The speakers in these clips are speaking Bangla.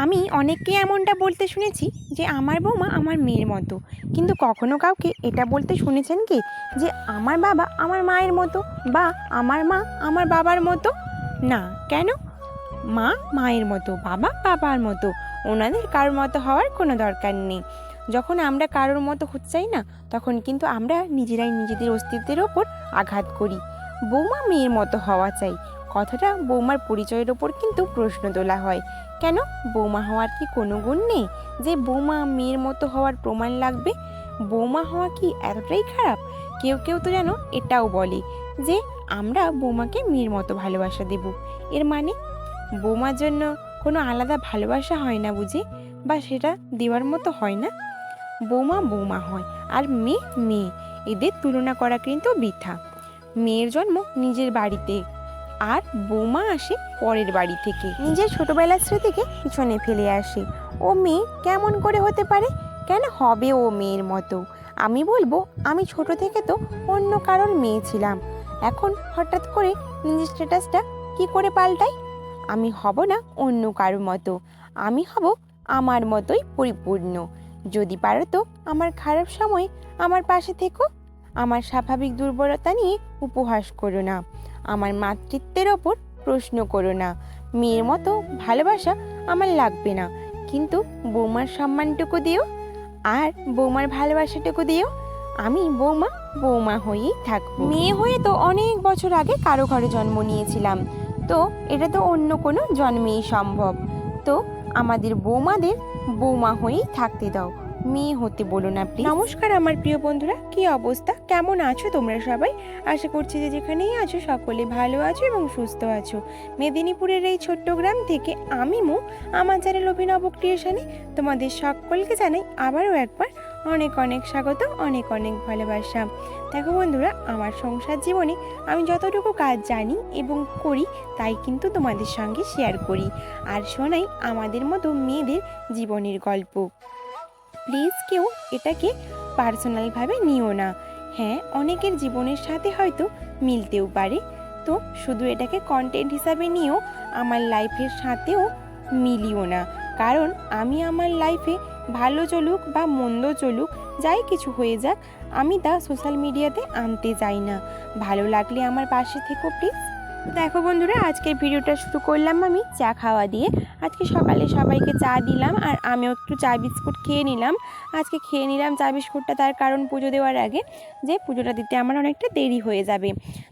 আমি অনেককে এমনটা বলতে শুনেছি যে আমার বৌমা আমার মেয়ের মতো। কিন্তু কখনো কাউকে এটা বলতে শুনেছেন কি? যে আমার বাবা আমার মায়ের মতো বা আমার মা আমার বাবার মতো? না, কেন? মা মায়ের মতো, বাবা বাবার মতো। ওনাদের কারোর মতো হওয়ার কোনো দরকার নেই। যখন আমরা কারোর মতো হতে চাই না, তখন কিন্তু আমরা নিজেরাই নিজেদের অস্তিত্বের ওপর আঘাত করি। বৌমা মেয়ের মতো হওয়া চাই। কথাটা বৌমার পরিচয়ের ওপর কিন্তু প্রশ্ন তোলা হয়। কেন? বৌমা হওয়ার কি কোনো গুণ নেই? যে বৌমা মেয়ের মতো হওয়ার প্রমাণ লাগবে? বৌমা হওয়া কি এতটাই খারাপ? কেউ কেউ তো যেন এটাও বলে যে আমরা বৌমাকে মেয়ের মতো ভালোবাসা দেব। এর মানে? বৌমার জন্য কোনো আলাদা ভালোবাসা হয় না বুঝি? বা সেটা দেওয়ার মতো হয় না? বৌমা বৌমা হয় আর মেয়ে মেয়ে। এদের তুলনা করা কিন্তু বৃথা। মেয়ের জন্ম নিজের বাড়িতে। আর বৌমা আসে পরের বাড়ি থেকে। নিজের ছোটবেলার স্মৃতিকে পিছনে ফেলে আসে। ও মেয়ে কেমন করে হতে পারে? কেন হবে ও মেয়ের মতো? আমি বলব, আমি ছোট থেকে তো অন্য কারোর মেয়ে ছিলাম। এখন হঠাৎ করে নিজের স্ট্যাটাসটা কি করে পাল্টাই? আমি হব না অন্য কারোর মতো। আমি হব আমার মতোই পরিপূর্ণ। যদি পারো তো আমার খারাপ সময় আমার পাশে থেকো। আমার স্বাভাবিক দুর্বলতা নিয়ে উপহাস করো না। আমার মাতৃত্বের ওপর প্রশ্ন করো না। মেয়ের মতো ভালোবাসা আমার লাগবে না। কিন্তু বৌমার সম্মানটুকু দিও আর বৌমার ভালোবাসাটুকু দিও। আমি বৌমা বৌমা হয়েই থাকব। মেয়ে হয়ে তো অনেক বছর আগে কারও ঘরে জন্ম নিয়েছিলাম। তো এটা তো অন্য কোনো জন্মেই সম্ভব। তো আমাদের বৌমাদের বৌমা হয়েই থাকতে দাও। মেয়ে হতে বলো না প্লিজ নমস্কার আমার প্রিয় বন্ধুরা, কি অবস্থা? কেমন আছো তোমরা সবাই? আশা করছি যে যেখানেই আছো সকলে ভালো আছো এবং সুস্থ আছো। মেদিনীপুরের এই ছোট্ট গ্রাম থেকে আমি মো, আমার চ্যানেল অভিনব ক্রিয়েশনে তোমাদের সকলকে জানাই আবারও একবার অনেক অনেক স্বাগত, অনেক অনেক ভালোবাসা। দেখো বন্ধুরা, আমার সংসার জীবনে আমি যতটুকু কাজ জানি এবং করি, তাই কিন্তু তোমাদের সঙ্গে শেয়ার করি। আর শোনাই আমাদের মতো মেয়েদের জীবনের গল্প। প্লিজ কেউ এটাকে পার্সোনালভাবে নিও না। হ্যাঁ অনেকের জীবনের সাথে হয়তো মিলতেও পারে। তো শুধু এটাকে কন্টেন্ট হিসাবে নিয়েও আমার লাইফের সাথেও মিলিও না। কারণ আমি আমার লাইফে ভালো চলুক বা মন্দ চলুক, যাই কিছু হয়ে যাক, আমি তা সোশ্যাল মিডিয়াতে আনতে চাই না। ভালো লাগলে আমার পাশে থেকো প্লিজ। দেখো বন্ধুরা, আজকের ভিডিওটা শুরু করলাম আমি চা খাওয়া দিয়ে। আজকে সকালে সবাইকে চা দিলাম আর আমিও একটু চা বিস্কুট খেয়ে নিলাম। আজকে খেয়ে নিলাম চা বিস্কুটটা, তার কারণ পুজো দেওয়ার আগে যে পুজোটা দিতে আমার অনেকটা দেরি হয়ে যাবে।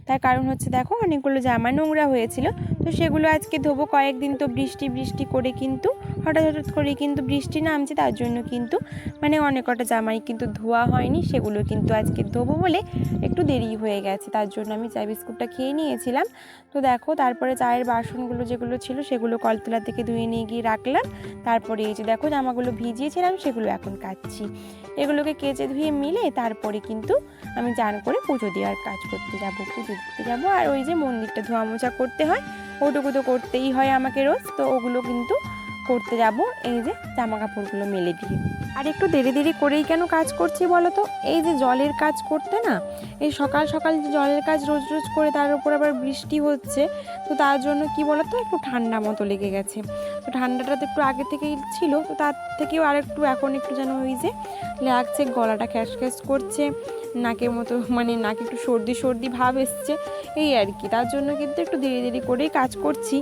তার কারণ হচ্ছে দেখো, অনেকগুলো জামা নোংরা হয়েছিল, তো সেগুলো আজকে ধোবো। কয়েকদিন তো বৃষ্টি বৃষ্টি করে কিন্তু, হঠাৎ হঠাৎ করে কিন্তু বৃষ্টি নামছে, তার জন্য কিন্তু মানে অনেক কটা জামাই কিন্তু ধোয়া হয়নি, সেগুলো কিন্তু আজকে ধোবো বলে একটু দেরি হয়ে গেছে, তার জন্য আমি চা বিস্কুটটা খেয়ে নিয়েছিলাম। তো দেখো, তারপরে চায়ের বাসনগুলো যেগুলো ছিল সেগুলো কলতলা থেকে ধুয়ে নিয়ে গিয়ে রাখলাম। তারপরে এই যে দেখো, জামাগুলো ভিজিয়েছিলাম, সেগুলো এখন কাচ্ছি। এগুলোকে কেচে ধুয়ে মিলে তারপরে কিন্তু আমি চান করে পুজো দেওয়ার কাজ করতে যাব, পুজো দিতে যাব। আর ওই যে মন্দিরটা ধোয়া মোছা করতে হয় ওটুকু তো করতেই হয় আমাকে রোজ, তো ওগুলো কিন্তু করতে যাব। এই যে জামা কাপড়গুলো মেলে দিয়ে আর একটু দেরি দেরি করেই কেন কাজ করছি বলো তো? এই যে জলের কাজ করতে না, এই সকাল সকাল যে জলের কাজ রোজ রোজ করে তার উপর আবার বৃষ্টি হচ্ছে, তো তার জন্য কি বলো তো একটু ঠান্ডা মতো লেগে গেছে। তো ঠান্ডাটা তো একটু আগে থেকেই ছিল, তো তার থেকেও আর একটু এখন একটু যেন ওই যে লাগছে, গলাটা খ্যাস খ্যাস করছে নাকের মতো মানে নাকে একটু সর্দি সর্দি ভাব এসছে, এই আর কি। তার জন্য কিন্তু একটু দেরি দেরি করেই কাজ করছি।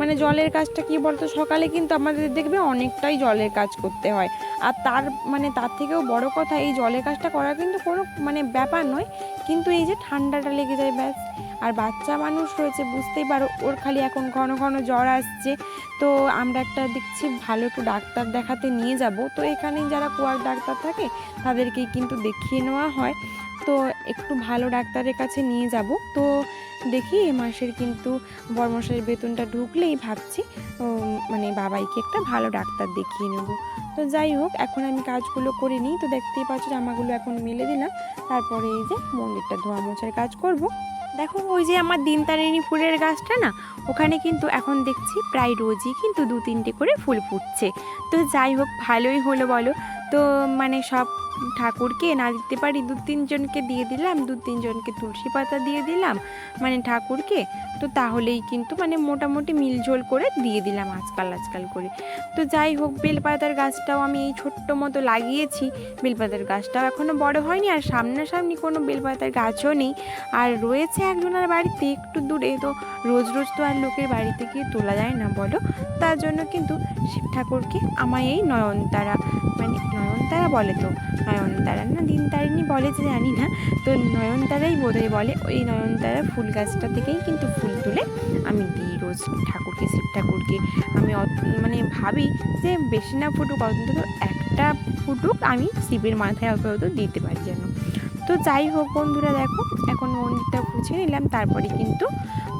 মানে জলের কাজটা কি বলতো? সকালে কিন্তু আমাদের দেখবে অনেকটাই জলের কাজ করতে হয়। আর তার মানে তার থেকেও বড় কথা, এই জলের কাজটা করা কিন্তু কোনো মানে ব্যাপার নয়। কিন্তু এই যে ঠান্ডাটা লেগে যায় ব্যাস। আর বাচ্চা মানুষ রয়েছে, বুঝতেই পারো, ওর খালি এখন ঘন ঘন জ্বর আসছে। তো আমরা একটা দেখছি ভালো একটু ডাক্তার দেখাতে নিয়ে যাব। তো এখানে যারা কুয়ার ডাক্তার থাকে, তাদেরকেই কিন্তু দেখিয়ে নেওয়া হয়। তো একটু ভালো ডাক্তারের কাছে নিয়ে যাব। তো দেখি এ মাসের কিন্তু বর্মশাইয়ের বেতনটা ঢুকলেই ভাবছি মানে বাবাইকে একটা ভালো ডাক্তার দেখিয়ে নেব। তো যাই হোক, এখন আমি কাজগুলো করে নিই। তো দেখতেই পাচ্ছ জামাগুলো এখন মেলে দিলাম। তারপরে এই যে মন্দিরটা ধোয়া মোছার কাজ করব। দেখো ওই যে আমার দিনতারিণী ফুলের গাছটা না, ওখানে কিন্তু এখন দেখছি প্রায় রোজই কিন্তু দু তিনটে করে ফুল ফুটছে। তো যাই হোক, ভালোই হলো বলো। তো মানে সব ঠাকুরকে না দিতে পারি, দু তিনজনকে দিয়ে দিলাম, দু তিনজনকে তুলসী পাতা দিয়ে দিলাম মানে ঠাকুরকে, তো তাহলেই কিন্তু মানে মোটামুটি মিলঝোল করে দিয়ে দিলাম আজকাল আজকাল করে। তো যাই হোক, বেলপাতার গাছটাও আমি এই ছোট্ট মতো লাগিয়েছি, বেলপাতার গাছটাও এখনও বড় হয়নি, আর সামনাসামনি কোনো বেলপাতার গাছও নেই। আর রয়েছে একজনের বাড়িতে, একটু দূরে, তো রোজ রোজ তো আর লোকের বাড়িতে গিয়ে তোলা যায় না, বলো? তার জন্য কিন্তু শিব ঠাকুরকে আমায় এই নয়নতারা মানে নয়নতারা বলে তো, নয়নতারা না দিন তারিণী বলে যে জানি না, তো নয়নতারাই বোধহয় বলে, ওই নয়নতারা ফুল গাছটা থেকেই কিন্তু ফুল তুলে আমি দিই রোজ ঠাকুরকে, শিব ঠাকুরকে। আমি মানে ভাবি যে বেশি না ফুটুক, অন্তত একটা ফুটুক আমি শিবের মাথায় অত দিতে পারি যেন। তো যাই হোক বন্ধুরা, দেখো, এখন মন্দিরটা বুঝে নিলাম, তারপরে কিন্তু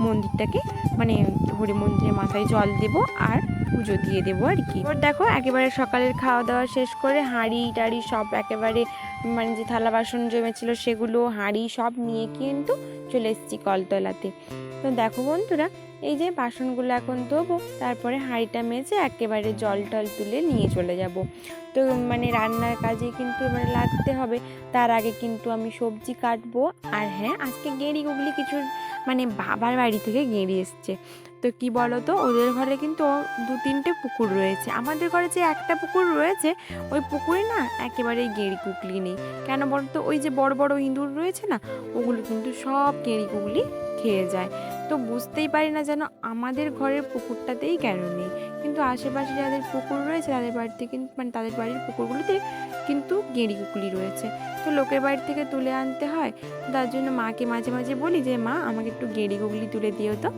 মন্দিরটাকে মানে হরি মন্দিরের মাথায় জল দেব আর পুজো দিয়ে দেবো আর কি। এবার দেখো, একেবারে সকালের খাওয়া দাওয়া শেষ করে হাঁড়ি টাড়ি সব একেবারে মানে যে থালা বাসন জমেছিল সেগুলো, হাঁড়ি সব নিয়ে কিন্তু চলে এসেছি কলতলাতে। তো দেখো বন্ধুরা, এই যে বাসনগুলো এখন ধোবো, তারপরে হাঁড়িটা মেজে একেবারে জল টল তুলে নিয়ে চলে যাব। তো মানে রান্নার কাজে কিন্তু এবারে লাগতে হবে, তার আগে কিন্তু আমি সবজি কাটবো। আর হ্যাঁ আজকে গেঁড়ি গুগলি কিছু মানে বাবার বাড়ি থেকে গেঁড়ি এসছে। তো কি বলো তো ওদের ঘরে কিন্তু দু তিনটে পুকুর রয়েছে। আমাদের ঘরে যে একটা পুকুর রয়েছে, ওই পুকুরে না একেবারেই গেঁড়ি কুকলি নেই। কেন বলো তো ওই যে বড় বড় ইঁদুর রয়েছে না, ওগুলো কিন্তু সব গেঁড়ি কুকলি খেয়ে যায়। তো বুঝতেই পারি না যেন আমাদের ঘরের পুকুরটাতেই কেন নেই। কিন্তু আশেপাশে যাদের পুকুর রয়েছে, তাদের বাড়িতে কিন্তু মানে তাদের বাড়ির পুকুরগুলোতে কিন্তু গেঁড়ি কুকলি রয়েছে। তো লোকের বাড়ি থেকে তুলে আনতে হয়। তার জন্য মাকে মাঝে মাঝে বলি যে, মা, আমাকে একটু গেঁড়ি গুগলি তুলে দিও তো।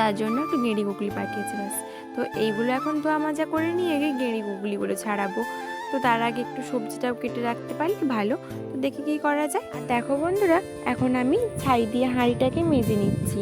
তার জন্য একটু গেঁড়ি গুগলি পাঠিয়েছে ব্যাস। তো এইগুলো এখন ধোয়া মাজা করে নিয়ে আগে গেঁড়ি গুগলিগুলো ছাড়াবো। তো তার আগে একটু সবজিটাও কেটে রাখতে পারি, ভালো। তো দেখি কী করা যায়। দেখো বন্ধুরা, এখন আমি ছাই দিয়ে হাঁড়িটাকে মেজে নিচ্ছি।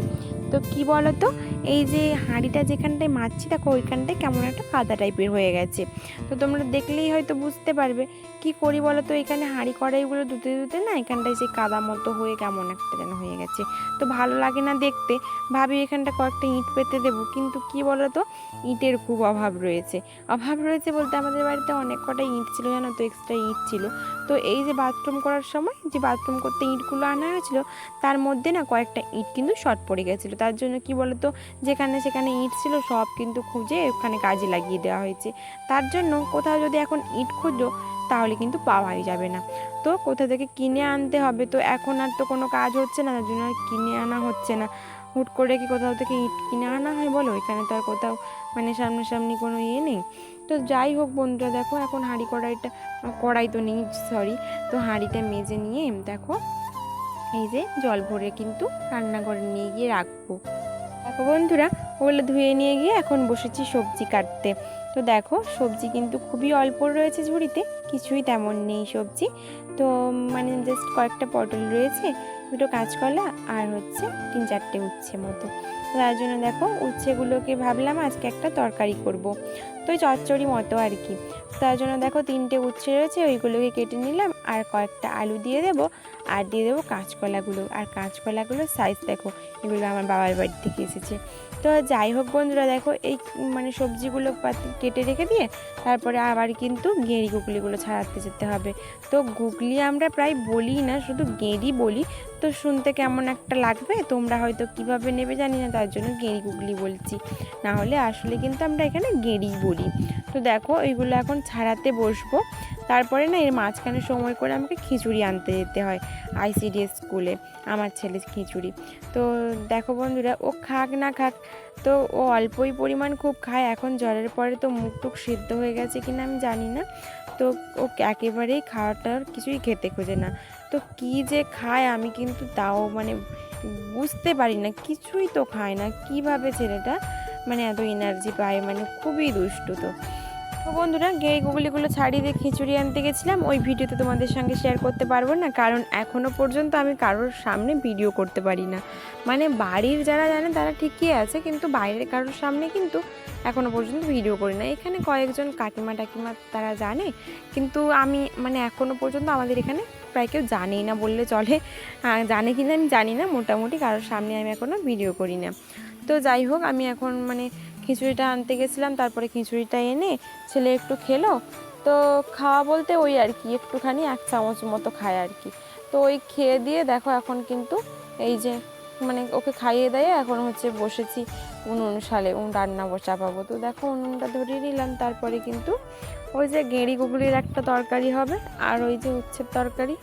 তো কি বলো তো এই যে হাঁড়িটা যেখানটায় মারছি, দেখো ওইখানটায় কেমন একটা কাদা টাইপের হয়ে গেছে। তো তোমরা দেখলেই হয়তো বুঝতে পারবে কি করি বলো তো এখানে হাঁড়ি কড়াইগুলো ধুতে ধুতে না এখানটায় সেই কাদা মতো হয়ে কেমন একটা যেন হয়ে গেছে। তো ভালো লাগে না দেখতে। ভাবি এখানটা কয়েকটা ইঁট পেতে দেবো। কিন্তু কি বলো তো ইটের খুব অভাব রয়েছে। অভাব রয়েছে বলতে আমাদের বাড়িতে অনেক কটা ইঁট ছিল, জানো তো? এক্সট্রা ইঁট ছিল। তো এই যে বাথরুম করার সময় যে বাথরুম করতে ইঁটগুলো আনা হয়েছিল, তার মধ্যে না কয়েকটা ইঁট কিন্তু শর্ট পড়ে গেছিল। তার জন্য কি বলো তো যেখানে সেখানে ইঁট ছিল সব কিন্তু খুঁজে ওখানে কাজে লাগিয়ে দেওয়া হয়েছে। তার জন্য কোথাও যদি এখন ইঁট খুঁজো, তাহলে কিন্তু পাওয়াই যাবে না। তো কোথা থেকে কিনে আনতে হবে? তো এখন আর তো কোনো কাজ হচ্ছে না, তার জন্য আর কিনে আনা হচ্ছে না। হুট করে কি কোথাও থেকে ইট কিনে আনা হয় বলো? এখানে তো আর কোথাও মানে সামনাসামনি কোনো ইয়ে নেই। তো যাই হোক বন্ধুরা, দেখো এখন হাঁড়ি কড়াইটা, কড়াই তো নেই সরি তো হাঁড়িটা মেজে নিয়ে দেখো এই যে জল ভরে কিন্তু রান্নাঘরে নিয়ে গিয়ে রাখব। দেখো বন্ধুরা, ওগুলো ধুয়ে নিয়ে গিয়ে এখন বসেছি সবজি কাটতে। তো দেখো, সবজি কিন্তু খুবই অল্প রয়েছে ঝুড়িতে, কিছুই তেমন নেই সবজি। তো মানে জাস্ট কয়েকটা পটল রয়েছে, দুটো কাঁচকলা আর হচ্ছে তিন চারটে উচ্ছে মতো। তার জন্য দেখো উচ্ছেগুলোকে ভাবলাম আজকে একটা তরকারি করব। তো চচ্চড়ি মতো আর কি। তার জন্য দেখো তিনটে উচ্ছে রয়েছে, ওইগুলোকে কেটে নিলাম আর কয়েকটা আলু দিয়ে দেবো আর দিয়ে দেবো কাঁচকলাগুলো। আর কাঁচকলাগুলোর সাইজ দেখো, এগুলো আমার বাবার বাড়ি থেকে এসেছে। তো যাই হোক বন্ধুরা, দেখো এই মানে সবজিগুলো কেটে রেখে দিয়ে তারপরে আবার কিন্তু গেঁড়ি গুগলিগুলো ছাড়াতে যেতে হবে। তো গুগলি আমরা প্রায় বলি না, শুধু গেঁড়ি বলি। তো শুনতে কেমন একটা লাগবে? তোমরা হয়তো কীভাবে নেবে জানি না, তার জন্য গেঁড়ি গুগলি বলছি। না হলে আসলে কিন্তু আমরা এখানে গেঁড়ি বলি। তো দেখো এইগুলো এখন ছাড়াতে বসবো। তারপরে না, এর মাঝখানে সময় করে আমাকে খিচুড়ি আনতে যেতে হয় আইসিডিএস স্কুলে, আমার ছেলে খিচুড়ি। তো দেখো বন্ধুরা, ও খাক না খাক, তো ও অল্পই পরিমাণ খুব খায়। এখন জ্বরের পরে তো মুখ টুক সিদ্ধ হয়ে গেছে কিনা আমি জানি না। তো ও একেবারেই খাওয়াটার কিছুই খেতে খোঁজে না। তো কি যে খায় আমি কিন্তু তাও মানে বুঝতে পারি না, কিছুই তো খায় না। কীভাবে ছেলেটা মানে এত এনার্জি পায়? মানে খুবই দুষ্টু তো। তো বন্ধুরা, গেই গুগলিগুলো ছাড়িয়ে দিয়ে খিচুড়ি আনতে গেছিলাম। ওই ভিডিওতে তোমাদের সঙ্গে শেয়ার করতে পারব না, কারণ এখনও পর্যন্ত আমি কারোর সামনে ভিডিও করতে পারি না। মানে বাড়ির যারা জানে তারা ঠিকই আছে, কিন্তু বাইরের কারোর সামনে কিন্তু এখনও পর্যন্ত ভিডিও করি না। এখানে কয়েকজন কাকিমা টাকিমা তারা জানে, কিন্তু আমি মানে এখনও পর্যন্ত আমাদের এখানে প্রায় কেউ জানেই না বললে চলে। জানে কি না আমি জানি না, মোটামুটি কারোর সামনে আমি এখনও ভিডিও করি না। তো যাই হোক, আমি এখন মানে খিচুড়িটা আনতে গেছিলাম, তারপরে খিচুড়িটা এনে ছেলে একটু খেলো। তো খাওয়া বলতে ওই আর কি, একটুখানি এক চামচ মতো খায় আর কি। তো ওই খেয়ে দিয়ে দেখো এখন কিন্তু এই যে মানে ওকে খাইয়ে দেয় এখন হচ্ছে বসেছি উনুন সালে উন রান্না চাপাবো। তো দেখো উনুনটা ধরিয়ে নিলাম, তারপরে কিন্তু ওই যে গেঁড়ি গুগলির একটা তরকারি হবে, আর ওই যে উচ্ছের তরকারি।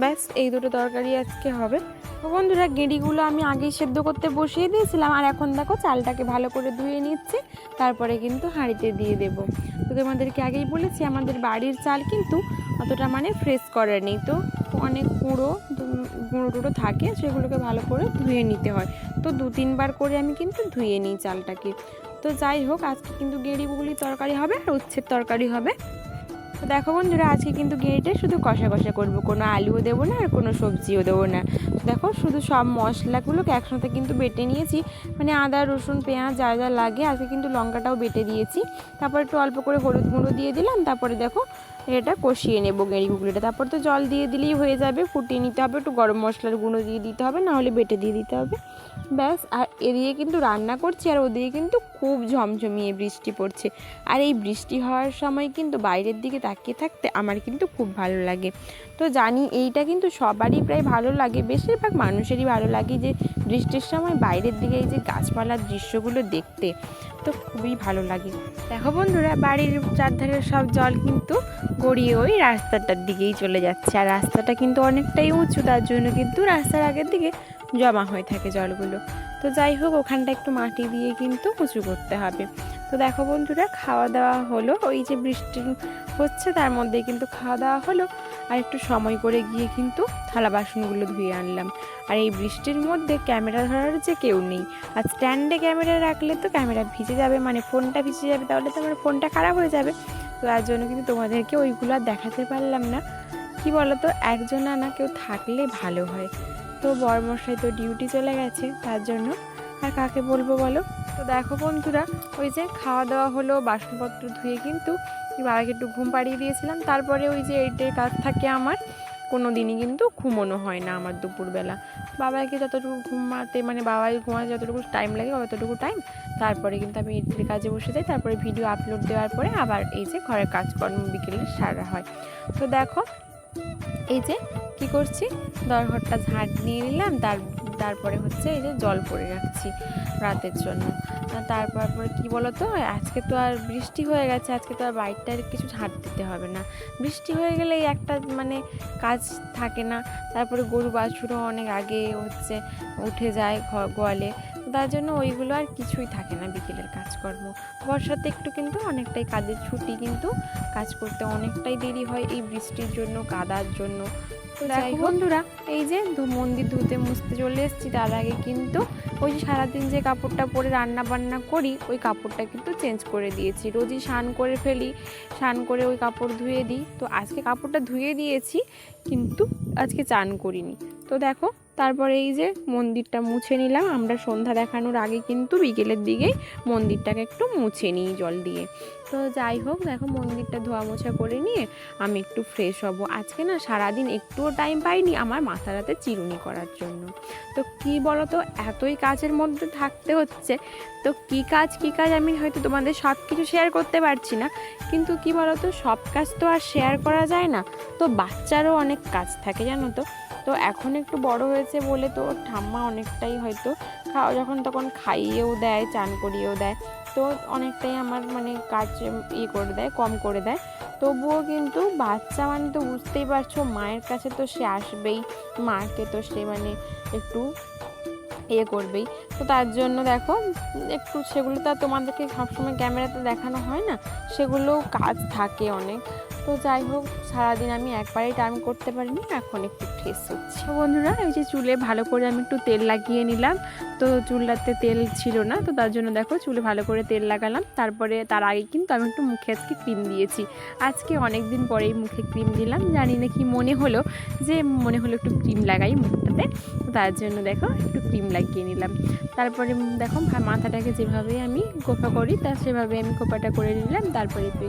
ব্যাস, এই দুটো তরকারি আজকে হবে। তো বন্ধুরা, গেঁড়িগুলো আমি আগেই সেদ্ধ করতে বসিয়ে দিয়েছিলাম, আর এখন দেখো চালটাকে ভালো করে ধুয়ে নিচ্ছে, তারপরে কিন্তু হাঁড়িতে দিয়ে দেবো। তো তোমাদেরকে আগেই বলেছি, আমাদের বাড়ির চাল কিন্তু অতটা মানে ফ্রেশ করে নেই, তো অনেক দু- গুঁড়ো টুড়ো থাকে, সেগুলোকে ভালো করে ধুয়ে নিতে হয়। তো দু, তিনবার করে আমি কিন্তু ধুয়ে নিই চালটাকে। তো যাই হোক, আজকে কিন্তু গেঁড়িগুলি তরকারি হবে আর উচ্ছের তরকারি হবে। তো দেখো বন্ধুরা, আজকে কিন্তু গেঁটে শুধু কষা কষা করব। কোনো আলুও দেবো না আর কোনো সবজিও দেবো না। দেখো, শুধু সব মশলাগুলোকে একসাথে কিন্তু বেটে নিয়েছি। মানে আদা, রসুন, পেঁয়াজ যা যা লাগে, আজকে কিন্তু লঙ্কাটাও বেটে দিয়েছি। তারপর একটু অল্প করে হলুদ গুঁড়ো দিয়ে দিলাম। তারপরে দেখো এটা কষিয়ে নেব গেঁড়ি গুগলিটা তারপর তো জল দিয়ে দিলেই হয়ে যাবে। ফুটিয়ে নিতে হবে, একটু গরম মশলার গুঁড়ো দিয়ে দিতে হবে না হলে বেটে দিয়ে দিতে হবে। ব্যাস, আর এদিকে কিন্তু রান্না করছি, আর ওদিকে কিন্তু খুব ঝমঝমিয়ে বৃষ্টি পড়ছে। আর এই বৃষ্টি হওয়ার সময় কিন্তু বাইরের দিকে তাকিয়ে থাকতে আমার কিন্তু খুব ভালো লাগে। তো জানি এইটা কিন্তু সবারই প্রায় ভালো লাগে, বেশিরভাগ মানুষেরই ভালো লাগে যে বৃষ্টির সময় বাইরের দিকে এই যে গাছপালার দৃশ্যগুলো দেখতে, তো খুবই ভালো লাগে। দেখো বন্ধুরা, বাড়ির চারধারের সব জল কিন্তু গড়িয়ে ওই রাস্তাটার দিকেই চলে যাচ্ছে। আর রাস্তাটা কিন্তু অনেকটাই উঁচু, তার জন্য কিন্তু রাস্তার আগের দিকে জমা হয়ে থাকে জলগুলো। তো যাই হোক, ওখানটা একটু মাটি দিয়ে কিন্তু উঁচু করতে হবে। তো দেখো বন্ধুরা, খাওয়া দাওয়া হলো। ওই যে বৃষ্টি হচ্ছে, তার মধ্যে কিন্তু খাওয়া দাওয়া হলো। আর একটু সময় করে গিয়ে কিন্তু থালা বাসনগুলো ধুয়ে আনলাম। আর এই বৃষ্টির মধ্যে ক্যামেরা ধরার যে কেউ নেই। আর স্ট্যান্ডে ক্যামেরা রাখলে তো ক্যামেরা ভিজে যাবে মানে ফোনটা ভিজে যাবে, তাহলে তো আমার ফোনটা খারাপ হয়ে যাবে। তো তার জন্য কিন্তু তোমাদেরকে ওইগুলো দেখাতে পারলাম না। কি বলো তো একজন না কেউ থাকলে ভালো হয়। তো বরমশাই তো ডিউটি চলে গেছে, তার জন্য আর কাকে বলব বলো? তো দেখো বন্ধুরা, ওই যে খাওয়া দাওয়া হলো, বাসনপত্র ধুয়ে কিন্তু বাবাকে একটু ঘুম পাড়িয়ে দিয়েছিলাম। তারপরে ওই যে এইটার কাজ থাকে আমার কোনো দিনই কিন্তু ঘুমোনো হয় না আমার দুপুরবেলা। বাবাকে যতটুকু ঘুমাতে মানে বাবাই ঘুমাতে যতটুকু টাইম লাগে, অতটুকু টাইম তারপরে কিন্তু আমি এডিটের কাজে বসে যাই। তারপরে ভিডিও আপলোড দেওয়ার পরে আবার এই যে ঘরের কাজকর্ম বিকেলে সারা হয়। তো দেখো, এই যে কি করছি, দরঘরটা ঝাঁট নিয়ে নিলাম, তার তারপরে হচ্ছে এই যে জল পরে রাখছি রাতের জন্য। তারপর পরে কী বলো তো আজকে তো আর বৃষ্টি হয়ে গেছে, আজকে তো আর বাইকটার কিছু ঝাঁট দিতে হবে না। বৃষ্টি হয়ে গেলে একটা মানে কাজ থাকে না। তারপরে গরু বাছুরও অনেক আগে হচ্ছে উঠে যায় গোয়ালে। তার জন্য ওইগুলো আর কিছুই থাকে না বিকেলের কাজকর্ম। বর্ষাতে একটু কিন্তু অনেকটাই কাজের ছুটি কিন্তু কাজ করতে অনেকটাই দেরি হয় এই বৃষ্টির জন্য, কাদার জন্য। তো দেখো বন্ধুরা এই যে ধু- মন্দির ধুতে মুছতে চলে এসেছি তার আগে কিন্তু ওই যে সারাদিন যে কাপড়টা পরে রান্না বান্না করি ওই কাপড়টা কিন্তু চেঞ্জ করে দিয়েছি। রোজই স্নান করে ফেলি স্নান করে ওই কাপড় ধুয়ে দিই। তো আজকে কাপড়টা ধুয়ে দিয়েছি কিন্তু আজকে চান করিনি। তো দেখো তারপরে এই যে মন্দিরটা মুছে নিলাম। আমরা সন্ধ্যা দেখানোর আগে কিন্তু বিকেলের দিকেই মন্দিরটাকে একটু মুছে নিই জল দিয়ে। তো যাই হোক, দেখো মন্দিরটা ধোয়া মোছা করে নিয়ে আমি একটু ফ্রেশ হব। আজকে না সারাদিন একটুও টাইম পাইনি আমার মাথা রাতে চিরুনি করার জন্য। তো কি বলো তো এতই কাজের মধ্যে থাকতে হচ্ছে। তো কি কাজ কি কাজ আমি হয়তো তোমাদের সব কিছু শেয়ার করতে পারছি না। কিন্তু কি বলো তো সব কাজ তো আর শেয়ার করা যায় না। তো বাচ্চারও অনেক কাজ থাকে, জানো তো। তো এখন একটু বড় হয়েছে বলে তো ঠাম্মা অনেকটাই হয়তো খাওয়া যখন তখন খাইয়েও দেয়, চান করিয়েও দেয়। তো অনেকটাই আমার মানে কাজ ইয়ে করে দেয়, কম করে দেয়। তবুও কিন্তু বাচ্চা মানে তো বুঝতেই পারছ, মায়ের কাছে তো সে আসবেই, মাকে তো সে মানে একটু ইয়ে করবেই। তো তার জন্য দেখো, একটু সেগুলো তো তোমাদেরকে সবসময় ক্যামেরাতে দেখানো হয় না সেগুলোও কাজ থাকে অনেক। তো যাই হোক, সারাদিন আমি একবারেই টাইম করতে পারিনি, এখন একটু ফ্রেশ হচ্ছে। বন্ধুরা, এই যে চুলে ভালো করে আমি একটু তেল লাগিয়ে নিলাম। তো চুলটাতে তেল ছিল না, তো তার জন্য দেখো চুলে ভালো করে তেল লাগালাম। তারপরে তার আগে কিন্তু আমি একটু মুখে আজকে ক্রিম দিয়েছি। আজকে অনেক দিন পরেই মুখে ক্রিম দিলাম। জানি না কি মনে হলো যে মনে হলো একটু ক্রিম লাগাই মুখটাতে। তো তার জন্য দেখো একটু ক্রিম লাগিয়ে নিলাম। তারপরে দেখো মাথাটাকে যেভাবে আমি কোপা করি, তা সেভাবে আমি কোপাটা করে নিলাম। তারপরে কি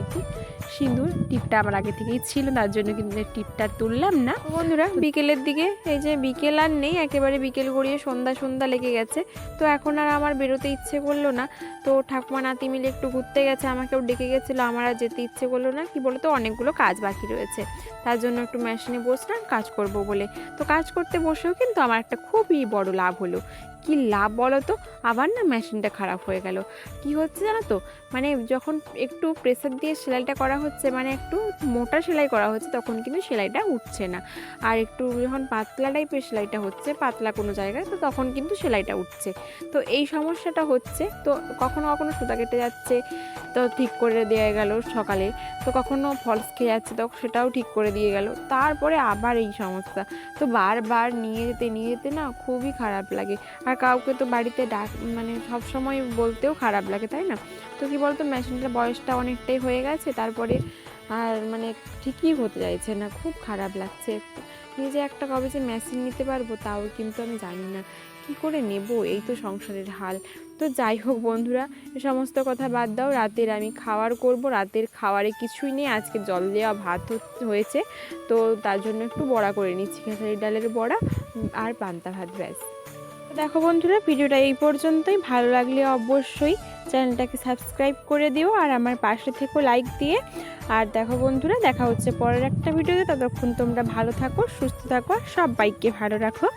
সিঁদুর, টিপটা আমার আগে থেকেই ছিল তার জন্য কিন্তু টিপটা তুললাম না। বন্ধুরা বিকেলের দিকে এই যে বিকেল আর নেই একেবারে বিকেল গড়িয়ে সন্ধ্যা সন্ধ্যা লেগে গেছে। তো এখন আর আমার বেরোতে ইচ্ছে করল না। তো ঠাকুমা নাতি মিলে একটু ঘুরতে গেছে আমাকেও ডেকে গেছিল আমার আর যেতে ইচ্ছে করল না। কি বলতো অনেকগুলো কাজ বাকি রয়েছে। তার জন্য একটু মেশিনে বসলাম কাজ করব বলে। তো কাজ করতে বসেও কিন্তু আমার একটা খুবই বড় লাভ হলো। কি লাভ বলো তো আবার না মেশিনটা খারাপ হয়ে গেল। কি হচ্ছে জানো তো? মানে যখন একটু প্রেসার দিয়ে সেলাইটা করা হচ্ছে মানে একটু মোটা সেলাই করা হচ্ছে, তখন কিন্তু সেলাইটা উঠছে না। আর একটু যখন পাতলা টাইপের সেলাইটা হচ্ছে, পাতলা কোনো জায়গায়, তো তখন কিন্তু সেলাইটা উঠছে। তো এই সমস্যাটা হচ্ছে, তো কখনো কখনো সুতা কেটে যাচ্ছে, তো ঠিক করে দেওয়া গেল সকালে। তো কখনো ফলস খেয়ে যাচ্ছে, তো সেটাও ঠিক করে দিয়ে গেল। তারপরে আবার এই সমস্যা। তো বারবার নিয়ে যেতে নিয়ে যেতে না খুবই খারাপ লাগে। আর কাউকে তো বাড়িতে ডাক মানে সব সময় বলতেও খারাপ লাগে, তাই না? তো কি বলতো মেশিনটার বয়সটা অনেকটাই হয়ে গেছে, তারপরে আর মানে ঠিকই হতে চাইছে না, খুব খারাপ লাগছে। নিজে একটা কবে যে মেশিন নিতে পারব, তাও কিন্তু আমি জানি না, কি করে নেব? এই তো সংসারের হাল। তো যাই হোক বন্ধুরা, এ সমস্ত কথা বাদ দাও, রাতের আমি খাওয়ার করব, রাতের খাওয়ারে কিছুই নেই, আজকে জল দেওয়া ভাত হয়েছে। তো তার জন্য একটু বড়া করে নিচ্ছি খেসারি ডালের বড়া, আর পান্তা ভাত, ব্যাস। দেখো বন্ধুরা, ভিডিওটা এই পর্যন্তই। ভালো লাগলে অবশ্যই চ্যানেলটাকে সাবস্ক্রাইব করে দিও আর আমার পাশে থেকেও লাইক দিয়ে। আর দেখো বন্ধুরা, দেখা হচ্ছে পরের একটা ভিডিওতে। ততক্ষণ তোমরা ভালো থাকো, সুস্থ থাকো আর বাইককে ভালো রাখো।